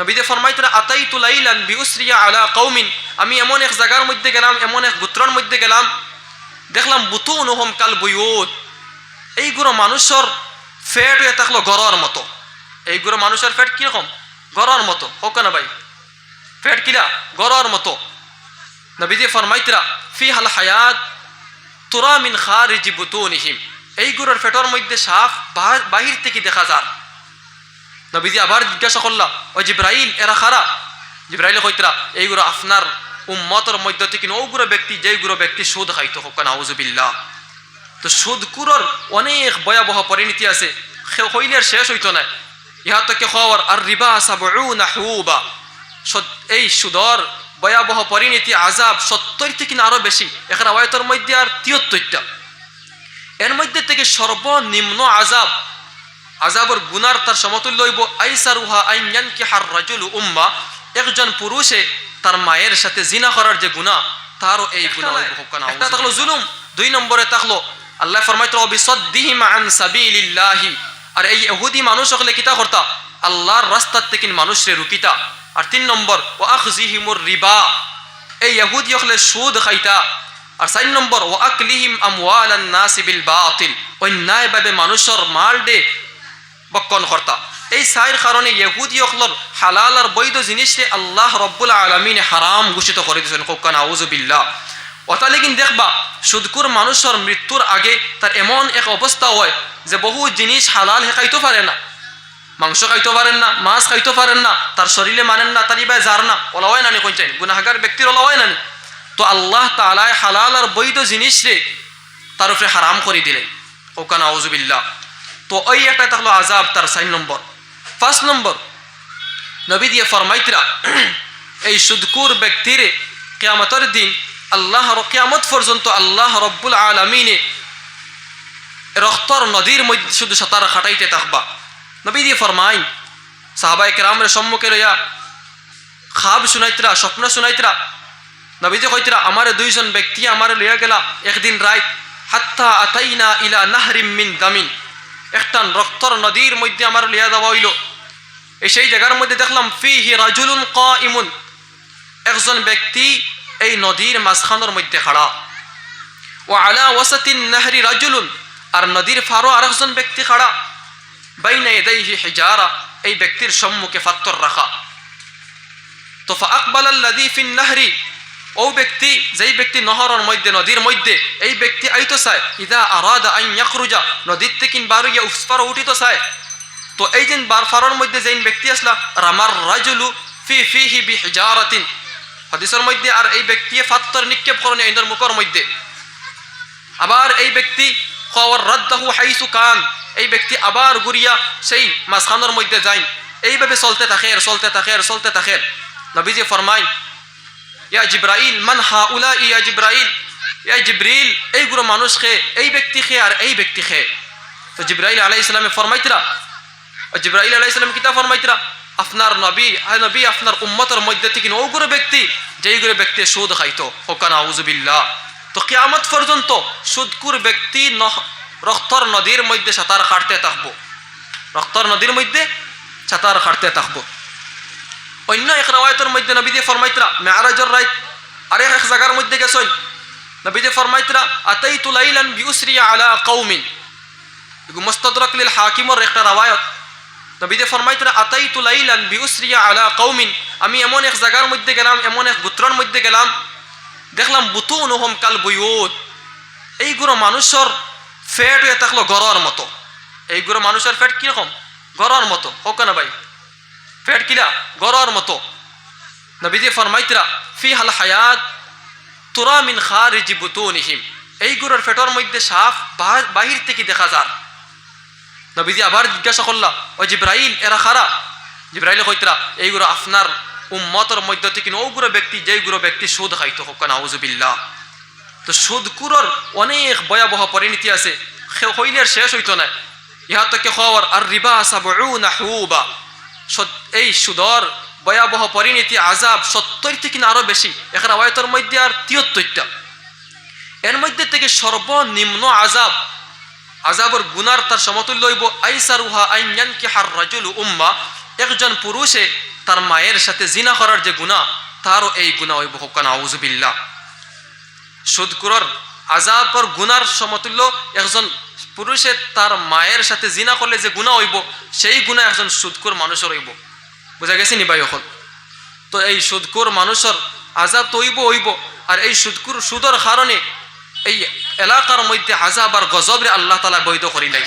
নবীদে ফরমাইতরা আতাই তুলাইলান বিউসরিয়া আলা কৌমিন আমি এমন এক জায়গার মধ্যে গেলাম, এমন এক গুত্রর মধ্যে গেলাম। দেখলাম বুতু অনুহম কাল বইয়ত এইগুলো মানুষের ফেট হয়ে থাকল গড়র মতো। এইগুলো মানুষের ফেট কীরকম? গড়র মতো। হোক না ভাই। ফেট কিরা গড়র মতো। নবীজি ফরমাইতরা ফি হাল হায়াত তুরা মিন খারিজি বুতুনিহিম। এইগুলোর ফেটর মধ্যে সাফ বাহ- বাহির থেকে দেখা যার। নবীজি আবার জিজ্ঞাসা করলা, ও জিব্রাইল, এরা খারা জিব্রাইল কইতরা এইগুলো আপনার উম্মতর মধ্য থেকে ওগুলো ব্যক্তি যেইগুলো ব্যক্তি সুদ খাইতো হোক না আউজুবিল্লাহ তো সুদকুরর অনেক ভয়াবহ পরিণতি আছে। হইলের শেষ হইতো না। ইহা তো কে খবর আর রিবা সাবউনা হুবা। এই সুদর ভয়াবহ পরিণতি আজাব সত্তর থেকে না আরও বেশি। এখানে আয়াতের মধ্যে আর তিয়াত্তরটা এর মধ্যে থেকে সর্বনিম্ন আজাব আজাবর গুনার তার সমতুল্য হইব আইসারুহা আইয়ান কি হার রাজুল উম্মা। একজন পুরুষে তার মায়ের সাথে জিনা করার যে গুনাহ তারও এই একটা থাকল জুলুম দুই নম্বরে থাকল আল্লাহ ফরমাইতো বিসদ্দিহিম আন সাবিলিল্লাহি। আর এই ইহুদি মানুষ হলে কিতা করতা? আল্লাহর রাস্তার থেকে মানুষরে রুকিতা। আর তিন নম্বর ও আখজিহিমুর রিবা। এই ইহুদি হলে সুদ খাইতা। আর চার নম্বর ও আকলিহিম আমওয়ালান নাসি বিল বাতিল। অন্যায়ভাবে মানুষের মাল দে বক্ষণ কর্তা এই চাইর কারণে ইহুদি অকলর হালাল আর বৈধ জিনিসে আল্লাহ রব্বুল আলমিনে হারাম ঘোষিত করে দিয়েছেন। কোকান আউজুবিল্লাহ অতালিকিন দেখবা, সুদকুর মানুষের মৃত্যুর আগে তার এমন এক অবস্থা হয় যে বহু জিনিস হালাল হে খাইতে পারে না। মাংস খাইতে পারেন না, মাছ খাইতে পারেন না, তার শরীরে মানেন না, তার ইবাই যার না ওলাওয়াই নানি কইছেন গুনাহাগার ব্যক্তির ওলাওয়াই নানি। তো আল্লাহ তালায় হালাল আর বৈধ জিনিস রে তার উপরে হারাম করে দিলেন। ওকান আউজুবিল্লাহ তো ওই একটা থাকল আজাব তার সাইন নম্বর। ফার্স্ট নম্বর নবী দিয়ে ফরমাইতরা এই সুদকুর ব্যক্তিরে কেয়ামতের দিন আল্লাহ কেয়ামত পর্যন্ত আল্লাহ রব্বুল আলমিনে রক্তর নদীর মধ্যে শুধু সাঁতার খাটাইতে থাকবা। নবী দিয়ে ফরমাই সাহাবাই কেরামের সম্মুখে লইয়া খাব শুনাইতরা, স্বপ্ন শুনাইতরা নবীজি কইতরা, আমার দুইজন ব্যক্তি আমার লইয়া গেলা একদিন রাত হাত্তা আতাইনা ইলা নাহরিম মিন দামিন। একটা রক্তর নদীর মধ্যে আমার লিয়া দেওয়া হইল। এই সেই জায়গার মধ্যে দেখলাম, ফিহি রাজুলুন ক ইমুন একজন ব্যক্তি এই নদীর মাঝখানোর মধ্যে খাড়া। ও আলা ওয়াসাতিন নাহরি রাজুলুন, আর নদীর ফারো আর একজন ব্যক্তি খাড়া। বাইনা এদাইহি হিজারা, এই ব্যক্তির সম্মুখে ফাত্তর রাখা। তো আকবাল আল্লাদি ফিন নাহরি ও ব্যক্তি, যেই ব্যক্তি নহরের মধ্যে, নদীর মধ্যে, এই ব্যক্তি আইতো চায়, ইদা আরাদা আইন ইয়াখরুজা, নদীর থেকে বারো ইয়া উসফার উঠিত চায়। তো এই যে বার ফারর মধ্যে যেই ব্যক্তি আসলা, রামার রাজুলু ফি ফি ফিহি বি হিজারাতিন হাদিসের মধ্যে আর এই ব্যক্তি ফাত্তর নিক্ষেপ করেন আইনের মুখর মধ্যে। আবার এই ব্যক্তি খবর রদ্দাহু হাইসু কান, এই ব্যক্তি আবার গুরিয়া সেই মাঝখানোর মধ্যে যাই এইভাবে চলতে থাকে চলতে থাকে চলতে থাকে। নবীজি ফরমাই ইয়া জিব্রাইল, মান হা উলা ইয়া জিব্রাইল? ইয়া জিব্রিল এইগুলো মানুষ খে এই ব্যক্তি খে আর এই ব্যক্তি খে তো জিব্রাইল আলাই ইসলামে ফরমাইতরা জিব্রাইল আলাই ইসলাম কিতা ফরমাইতরা, আপনার নবী আর নবী, আপনার উম্মতের মধ্যে থেকে ওগুলো ব্যক্তি যেইগুলো ব্যক্তি সুদ খাইতো হোকানা আউজুবিল্লাহ তো কিয়ামত পর্যন্ত সুদকুর ব্যক্তি রক্তর নদীর মধ্যে সাঁতার কাটতে থাকব। রক্তর নদীর মধ্যে সাঁতার কাটতে থাকব। অন্য এক রাওয়ায়তের মধ্যে নবী দিয়ে ফরমাইতরা মেয়ারাজর রাইত আরেক এক জায়গার মধ্যে গেছই নবী দিয়ে ফরমাইতরা, আতাইতু লাইলান বিউসরিয়া আলা কৌমিন মুস্তাদরাক লিল হাকিমর একটা রাওয়ায়ত। নবী দিয়ে ফরমাইতরা, আতাইতু লাইলান বিউসরিয়া আলা কৌমিন আমি এমন এক জায়গার মধ্যে গেলাম, এমন এক গুত্রর মধ্যে গেলাম। দেখলাম বুতু অনুহম কাল বইয়ত এইগুলো মানুষের ফেট হয়ে থাকল গড়র মতো। এইগুলো মানুষের ফেট কীরকম? গড়র মতো। হোক না ভাই? গড়র মতো। নবীজি ফরমাইতরা ফি হাল হায়াত তুরা মিন খারিজি বুতুনিহিম। এইগুলোর ফেটর মধ্যে বাহ- বাহির থেকে দেখা যার। নবীজি আবার জিজ্ঞাসা করলা, ও জিব্রাইল, এরা খারা জিব্রাইল কইতরা এইগুলো আপনার উম্মতর মধ্য থেকে ওগুলো ব্যক্তি যেইগুলো ব্যক্তি সুদ খাইতো হোক না আউজুবিল্লাহ তো সুদকুরর অনেক ভয়াবহ পরিণতি আছে। হইলের শেষ হইতো না। ইহা তো কে খবর আর রিবা সাবউনা হুবা। সত- এই সুদর ভয়াবহ পরিণতি আজাব সত্তর থেকে না আরও বেশি। এখানে আয়াতের মধ্যে আর তিয়াত্তরটা। এর মধ্যে থেকে সর্বনিম্ন আজাব আজাবর গুনার তার সমতুল্য হইব, আইসারুহা আইয়ান কি হার রাজুল উম্মা। একজন পুরুষে তার মায়ের সাথে জিনা করার যে গুণা তারও এই গুণা ওই বহুকান আউজুবিল্লা সুদকুরর আজাবর গুনার সমতুল্য একজন পুরুষে তার মায়ের সাথে জিনা করলে যে গুণা হইব, সেই গুণা একজন সুদকুর মানুষের হইব। বুঝা গেছি নি ভাই এখন তো এই সুদকুর মানুষের আজাব তো হইব আর এই সুদকুর সুদর কারণে এই এলাকার মধ্যে আজাব আর গজবরে আল্লাহ তালা বৈধ করি নাই।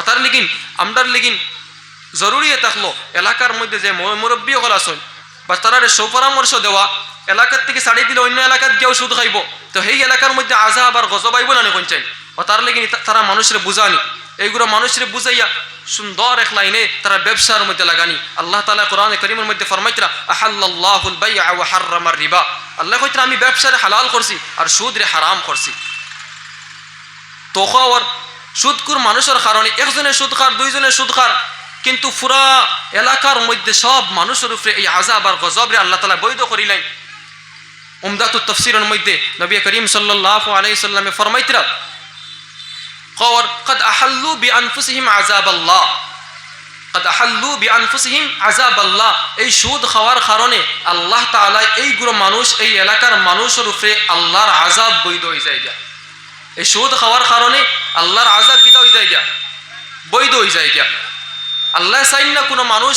অতার লিগিন আমরার লিগিন জরুরি থাকল এলাকার মধ্যে যে মুরব্বী হল আসন বা তারা সুপরামর্শ দেওয়া, এলাকার থেকে ছাড়ি দিলে অন্য এলাকাত গিয়েও সুদ খাইব। তো সেই এলাকার মধ্যে আজাব আর গজব আইব না কোন চাই? ও তার লেগে তারা মানুষের বুঝানি। এইগুলো মানুষের বুঝাইয়া সুন্দর এক লাইনে তারা ব্যবসার মধ্যে লাগানি। আল্লাহ তালা কোরআন করিমের মধ্যে ফরমাইতরা রিবা। আল্লাহ কইতরা, আমি ব্যবসারে হালাল করছি আর সুদ রে হারাম করছি। তোখাওয়ার সুদকুর মানুষের কারণে একজনের সুদ খার দুইজনের সুদ খার কিন্তু পুরা এলাকার মধ্যে সব মানুষের উপরে এই আজাব আর গজবরে আল্লাহ তালা বৈধ করিলেন। উমদাতুল তফসিরের মধ্যে নবী করিম সাল্লাহ আলাইসাল্লামে ফরমাইতরা কর কদ আহাল্লু বি আনফুসিহিম আজাব আল্লাহ কদ আহাল্লু বি আনফুসিহিম আজাব আল্লাহ এই সুদ খাওয়ার কারণে আল্লাহ তাআলা এইগুলো মানুষ, এই এলাকার মানুষের উপরে আল্লাহর আজাব বৈধ হয়ে যায় গা এই সুদ খাওয়ার কারণে আল্লাহর আজাব কিতা হয়ে যায় গা বৈধ হয়ে যায় গা আল্লাহ চাইন না কোনো মানুষ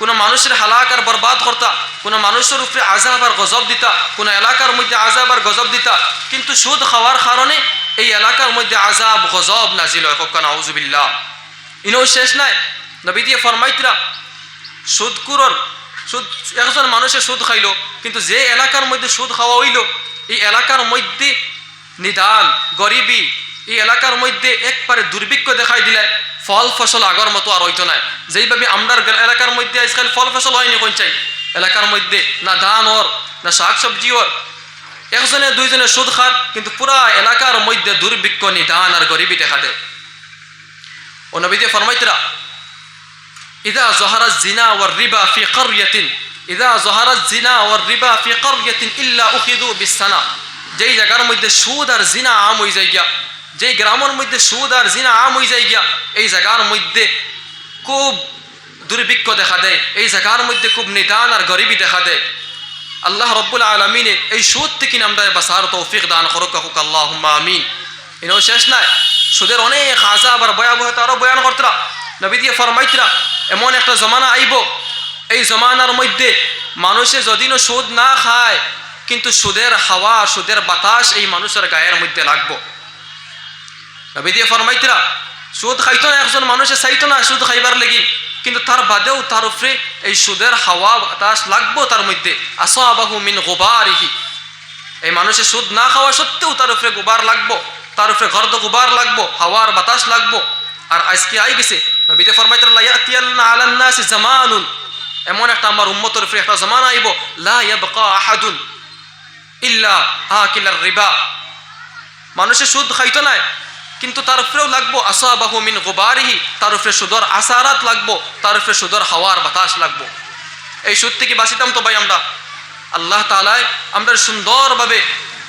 কোনো মানুষের হালাক আর বরবাদ করতা, কোনো মানুষের উপরে আজাব আর গজব দিতা, কোনো এলাকার মধ্যে আজাব আর গজব দিতা, কিন্তু সুদ খাওয়ার কারণে এই এলাকার মধ্যে আজাব গজব নাজিল কখন আউজুবিল্লাহ ইনও শেষ নাই। নবী দিয়ে ফরমাইতরা সুদকুরর সুদ, একজন মানুষের সুদ খাইলো, কিন্তু যে এলাকার মধ্যে সুদ খাওয়া হইল, এই এলাকার মধ্যে নিদান, গরিবী, এই এলাকার মধ্যে একবারে দুর্ভিক্ষ দেখাই দিলে ফল ফসল আগর মতো আর হইতো না যেইভাবে আমরার এলাকার মধ্যে আজকাল ফল ফসল হয়নি কোন চাই এলাকার মধ্যে, না ধান ওর, না শাক সবজি ওর। একজনে দুইজনে সুদ খার, কিন্তু পুরা এলাকার মধ্যে দুর্ভিক্ষ, নিদান আর গরিবী দেখা দেয়। ও নবীদে ফরমাইতরা, ইদা জহারা জিনা ওয়ার রিবা ফি করিয়াতিন, ইদা জহারা জিনা ওয়ার রিবা ফি করিয়াতিন ইল্লা উখিদু বিসানা যেই জায়গার মধ্যে সুদ আর জিনা আম হয়ে যায় গিয়া যেই গ্রামের মধ্যে সুদ আর জিনা আম হয়ে যায় গিয়া, এই জায়গার মধ্যে খুব দুর্ভিক্ষ দেখা দেয়, এই জায়গার মধ্যে খুব নিদান আর গরিবী দেখা দেয়। আল্লাহ রব্বুল আলমিনে এই সুদ থেকে আমরা বাসার তৌফিক দান করুক কাকুক আল্লাহ আমিন। এনেও শেষ নাই। সুদের অনেক আজাব আর ভয়াবহতা আরও বয়ান করতরা নবী দিয়ে ফরমাইতরা, এমন একটা জমানা আইব, এই জমানার মধ্যে মানুষে যদিনও সুদ না খায়, কিন্তু সুদের হাওয়া, সুদের বাতাস এই মানুষের গায়ের মধ্যে লাগবো। নবী দিয়ে ফরমাইতরা, সুদ খাইতো না, একজন মানুষে চাইতো না সুদ খাইবার লেগে। কিন্তু তার বাদেও তার উপরে এই সুদের হাওয়া বাতাস লাগবো তার মধ্যে। আসো আবাহু মিন গোবারিহি। এই মানুষের সুদ না খাওয়া সত্ত্বেও তার উপরে গোবার লাগবো, তার উপরে গর্দ গোবার লাগবো, হাওয়ার বাতাস লাগবো। আর আজকে আই গেছে নবীতে ইয়াতিয়ান্না আলান্নাসি জামানুন। এমন একটা আমার উম্মতের উপরে একটা জামানা আইব, লা ইয়াবকা আহাদুন ইল্লা আকিলার রিবা। মানুষের সুদ খাইতো না কিন্তু তার উপরেও লাগবো আসাবাহু মিন গোবারিহি, তার উপরে সুদর আসারাত লাগবো, তার উপরে সুদর হাওয়ার বাতাস লাগবো। এই সুদ থেকে বাঁচিতাম তো ভাই আমরা? আল্লাহ তালায় আমরা সুন্দরভাবে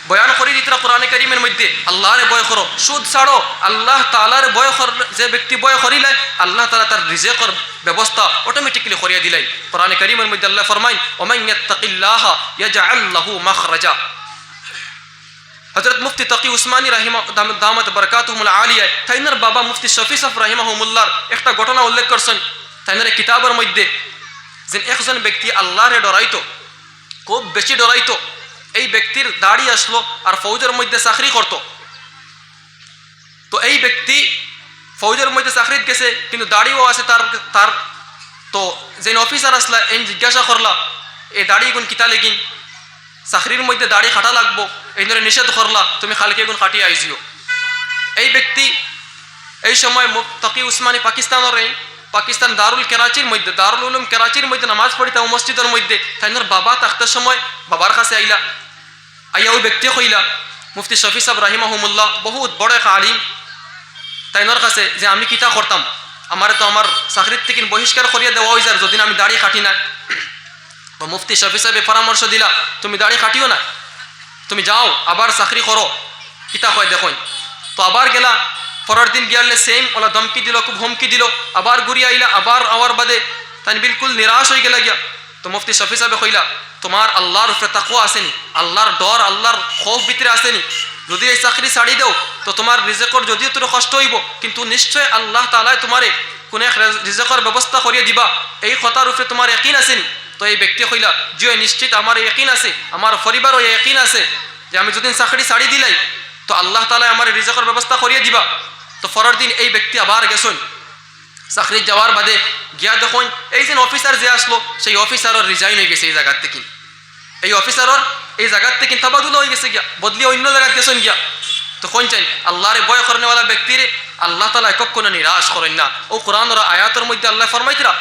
বয়ান করি দিতরা কোরআনে করিমের মধ্যে। আল্লাহরে বয় করো, সুদ ছাড়ো, আল্লাহ তালার বয় কর, যে ব্যক্তি বয় করিলে, আল্লাহ তালা তার রিজেকর ব্যবস্থা অটোমেটিকলি করিয়া দিলাই। কোরআনে করিমের মধ্যে আল্লাহ ফরমাইন, ওমাইয়াত্তাকিল্লাহ ইয়াজআল্লাহু মাখরাজা। হজরত মুফতি তকি উসমানী রাহিমা দামত বরকাতুমুল আলিয়া, তাইনার বাবা মুফতি শফি সফ রাহিমাহুমুল্লার একটা ঘটনা উল্লেখ করছেন। তাইনার কিতাবের মধ্যে যে একজন ব্যক্তি আল্লাহরে ডরাইতো, খুব বেশি ডরাইতো, এই ব্যক্তির দাড়ি আসলো আর ফৌজের মধ্যে চাকরি করত। তো এই ব্যক্তি ফৌজের মধ্যে চাকরিত গেছে, কিন্তু দাড়িও আছে তার তার তো যে অফিসার আসলা এই জিজ্ঞাসা করলা এই দাড়ি গুণ কিতা লেগিন? চাকরির মধ্যে দাড়ি খাটা লাগবো। এই ধরে নিষেধ করলা তুমি খালকে গুণ কাটিয়ে আইসিও এই ব্যক্তি এই সময় তকি উসমানী পাকিস্তানের এই পাকিস্তান দারুল কেরাচির মধ্যে দারুল উলুম কেরাচির মধ্যে নামাজ পড়িতাম মসজিদের মধ্যে তাইনার বাবা থাকতে সময় বাবার কাছে আইলা আইয়া ওই ব্যক্তি কইলা, মুফতি শফি সাহেব রাহিমাহমুল্লাহ বহুত বড় এক আলিম। তাইনার কাছে যে আমি কিতা করতাম আমার তো আমার চাকরির থেকে বহিষ্কার করিয়া দেওয়া হয়েছে আর যদি আমি দাড়ি কাটি না বা মুফতি শফি সাহেবে পরামর্শ দিলা, তুমি দাড়ি কাটিও না। তুমি যাও, আবার চাকরি করো। কিতা হয় দেখো তো আবার গেলা, পরের দিন গিয়ালে সেম ওলা ধমকি দিল, খুব হুমকি দিল, আবার ঘুরিয়ে আইলা, আবার আওয়ার বাদে তাই বিলকুল নিরাশ হয়ে গেলা গিয়া। তো মুফতি শফি সাহেব কইলা, তোমার আল্লাহর উপরে তাকুয়া আসেনি, আল্লাহর ডর, আল্লাহর খৌফ ভিতরে আসেনি। যদি এই চাকরি ছাড়ি দেও, তো তোমার রিজেকর যদিও তোর কষ্ট হইব, কিন্তু নিশ্চয় আল্লাহ তালায় তোমারে কোন এক রিজেকর ব্যবস্থা করিয়ে দিবা। এই কথার উপরে তোমার একইন আসেনি। তো এই ব্যক্তি কইলা যে নিশ্চিত আমার একইন আছে, আমার পরিবারও একইন আছে যে আমি যদি চাকরি ছাড়ি দিলাই, তো আল্লাহ তালা আমার রিজেকর ব্যবস্থা করিয়ে দিবা। তো পরের দিন এই ব্যক্তি আবার গেছেন। চাকরি যাওয়ার বাদে গিয়া দেখুন, এই যে অফিসার যে আসলো, সেই অফিসারের রিজাইন হয়ে গেছে এই জায়গার থেকে। এই অফিসারের এই জায়গার থেকে তাবাদুল হয়ে গেছে গিয়া, বদলি অন্য জায়গায় গেছেন গিয়া। তো কোন চাই? আল্লাহরে ভয় করেনেওয়ালা ব্যক্তির আল্লাহ তালা কোনো নিরাশ করেন না। ও কোরআনর আয়াতের মধ্যে আল্লাহ ফরমাইতরা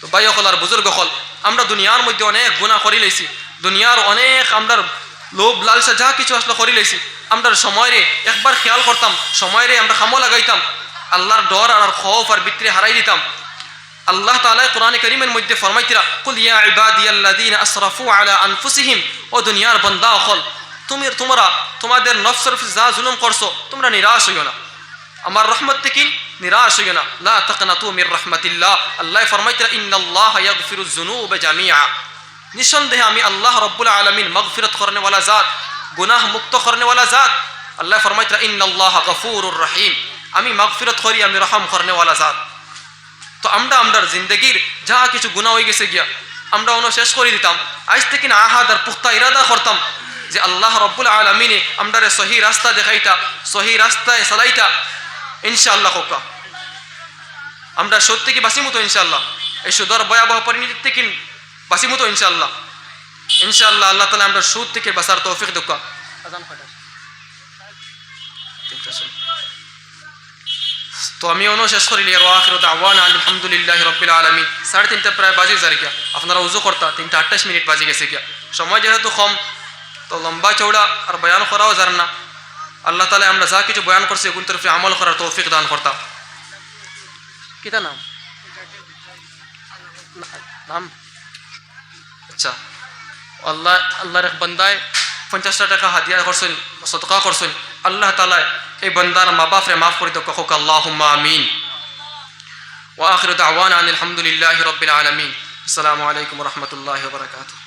তো ভাই হল আর বুজুর্গ হল আমরা দুনিয়ার মধ্যে অনেক গুণা করি লইছি। দুনিয়ার অনেক আমরা লোভ, লালসা যা কিছু আসলে করি লইছি। আমরা সময় একবার খেয়াল করতাম সময় আমরা খামো লাগাইতাম, আল্লাহর ডর আর খৌফ আর বিক্রি হারাই দিতাম। আল্লাহ তাআলা কোরআনে করিমের মধ্যে ফরমাইতিরা কুল ইবাদিয়াল্লাযীনা আসরাফু আলা আনফুসিহিম। ও দুনিয়ার বান্দা হল তুমি তোমরা তোমাদের নফসের উপর যা জুলুম করছ, তোমরা নিরাশ হইও না। আমার রহমত থেকে নিরাশ হইও না। লা তাকনাতু মির রাহমাতিল্লাহ। আল্লাহ ফরমাইতিরা, ইন্নাল্লাহ ইয়াগফিরুজ যুনুবা জামিআ। নিঃসন্দেহে আমি আল্লাহ রব্বুল আলমিন মগফিরত করনে ওয়ালা জাত, গুনাহ মুক্ত করনে ওয়ালা জাত। আল্লাহ ফরমাইতরা, ইন্নাল্লাহ গফুরুর রহিম। আমি মগফিরত করি, আমি রহম করনে ওয়ালা জাত। তো আমরা, আমরার জিন্দগির যা কিছু গুণা হয়ে গেছে গিয়া, আমরা অন্য শেষ করে দিতাম। আজ থেকে না আহাদ আর পুখতা ইরাদা করতাম। যে আল্লাহ রব্বুল আলমিনে আমরারে সহি রাস্তা দেখাইতা সহি রাস্তায় সালাইতা ইনশাআল্লাহ হোকা আমরা সত্যি থেকে বাসি মতো ইনশাআল্লাহ? এই সুদর ভয়াবহ পরিণতির থেকে বাসি মতো ইনশাআল্লাহ? ইনশাআল্লাহ আল্লাহ তালা আমরা সুদ থেকে বাসার তৌফিক দুঃখা তো আমি অন্য শেষ করিলি আর আখির দাওয়ান আলহামদুলিল্লাহ রবিল আলমী সাড়ে তিনটা প্রায় বাজে যার গিয়া। আপনারা উজু করতা তিনটা আঠাশ মিনিট বাজে গেছে গিয়া। সময় যেহেতু কম তো লম্বা চৌড়া আর বয়ান করাও যার না। আল্লাহ তালা আমরা যা কিছু বয়ান করছি এগুলো তরফে আমল করার তৌফিক দান করতাম। কিতা নাম? নাম? আচ্ছা। আল্লাহ আল্লাহর এক বান্দায় পঞ্চাশটা টাকা হাদিয়া করছেন সদকা করছেন। আল্লাহ তালায় এই বান্দার মা বাপরে মাফ করে তো কখক আল্লাহ আমিন। ওয়া আখির দাওয়ানা আনিল হামদুলিল্লাহি রাব্বিল আলামিন। আসসালামু আলাইকুম ওয়া রাহমাতুল্লাহি ওয়া বারাকাতুহু।